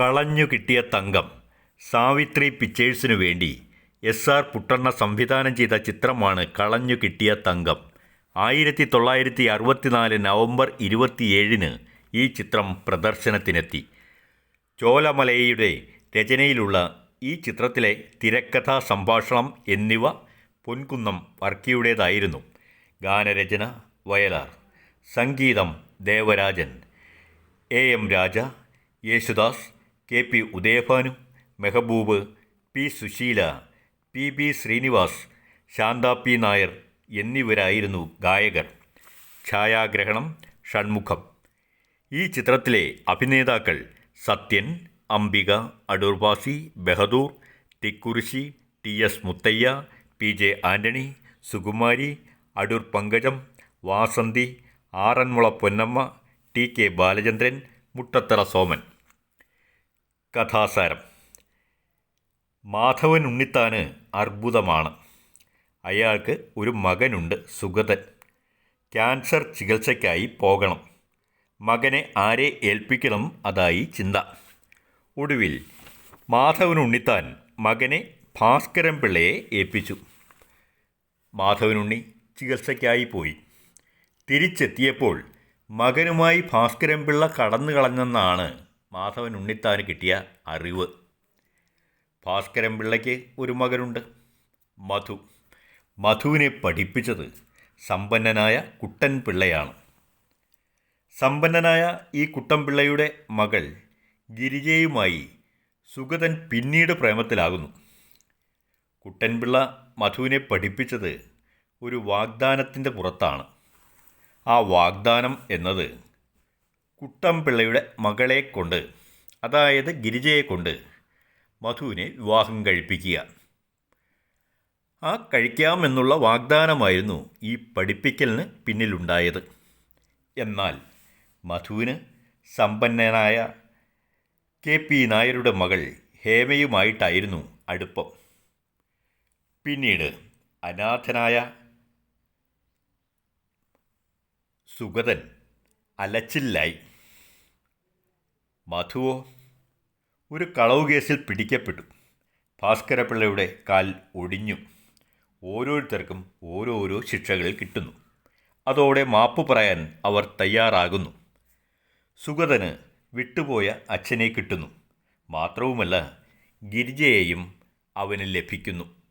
കളഞ്ഞു കിട്ടിയ തങ്കം. സാവിത്രി പിക്ചേഴ്സിനു വേണ്ടി എസ് ആർ പുട്ടണ്ണ സംവിധാനം ചെയ്ത ചിത്രമാണ് കളഞ്ഞു കിട്ടിയ തങ്കം. ആയിരത്തി തൊള്ളായിരത്തി അറുപത്തിനാല് നവംബർ ഇരുപത്തിയേഴിന് ഈ ചിത്രം പ്രദർശനത്തിനെത്തി. ചോലമലയുടെ രചനയിലുള്ള ഈ ചിത്രത്തിലെ തിരക്കഥാ സംഭാഷണം എന്നിവ പൊൻകുന്നം വർക്കിയുടേതായിരുന്നു. ഗാനരചന വയലാർ. സംഗീതം Devarajan. A M Raja Yesudas K P Udayabhanu Mehaboob P Susheela P B Srinivas Santha P Nair എന്നിവരായിരുന്നു ഗായകർ. ഛായാഗ്രഹണം ഷൺമുഖം. ഈ ചിത്രത്തിലെ അഭിനേതാക്കൾ Sathyan Ambika Adoorvasi Bahadur Thikkurissi T S Muthaiah P J Antony Sukumari Adoor Pankajam Vasanthi Aranmula Ponnamma T K Balachandran Muttathara Soman. കഥാസാരം. Madhavan ഉണ്ണിത്താന് അർബുദമാണ്. അയാൾക്ക് ഒരു മകനുണ്ട് സുഗതൻ. ക്യാൻസർ ചികിത്സയ്ക്കായി പോകണം. മകനെ ആരെ ഏൽപ്പിക്കണം അതായി ചിന്ത. ഒടുവിൽ മാധവൻ ഉണ്ണിത്താൻ മകനെ ഭാസ്കരൻ പിള്ളയെ ഏൽപ്പിച്ചു. മാധവനുണ്ണി ചികിത്സയ്ക്കായി പോയി. തിരിച്ചെത്തിയപ്പോൾ മകനുമായി ഭാസ്കരൻ പിള്ള കടന്നു കളഞ്ഞെന്നാണ് മാധവൻ ഉണ്ണിത്താന് കിട്ടിയ അറിവ്. ഭാസ്കരൻ പിള്ളയ്ക്ക് ഒരു മകനുണ്ട്. മധു. മധുവിനെ പഠിപ്പിച്ചത് സമ്പന്നനായ കുട്ടൻ പിള്ളയാണ്. സമ്പന്നനായ ഈ കുട്ടൻപിള്ളയുടെ മകൾ ഗിരിജയുമായി സുഗതൻ പിന്നീട് പ്രേമത്തിലാകുന്നു. കുട്ടൻപിള്ള മധുവിനെ പഠിപ്പിച്ചത് ഒരു വാഗ്ദാനത്തിന്റെ പുറത്താണ്. ആ വാഗ്ദാനം എന്നത് കുട്ടൻപിള്ളയുടെ മകളെ കൊണ്ട് അതായത് ഗിരിജയെ കൊണ്ട് മധുവിനെ വിവാഹം കഴിപ്പിക്കുക. ആ കഴിക്കാമെന്നുള്ള വാഗ്ദാനമായിരുന്നു ഈ പഠിപ്പിക്കലിന് പിന്നിലുണ്ടായത്. എന്നാൽ മധുവിന് സമ്പന്നനായ കെ. പി. നായരുടെ മകൾ ഹേമയുമായിട്ടായിരുന്നു അടുപ്പം. പിന്നീട് അനാഥനായ സുഗതൻ അലച്ചില്ലായി. മധുവോ ഒരു കളവ് കേസിൽ പിടിക്കപ്പെട്ടു. ഭാസ്കരപിള്ളയുടെ കാൽ ഒടിഞ്ഞു. ഓരോരുത്തർക്കും ഓരോരോ ശിക്ഷകൾ കിട്ടുന്നു. അതോടെ മാപ്പ് പറയാൻ അവർ തയ്യാറാകുന്നു. സുഗതന് വിട്ടുപോയ അച്ഛനെ കിട്ടുന്നു. മാത്രവുമല്ല ഗിരിജയെയും അവന് ലഭിക്കുന്നു.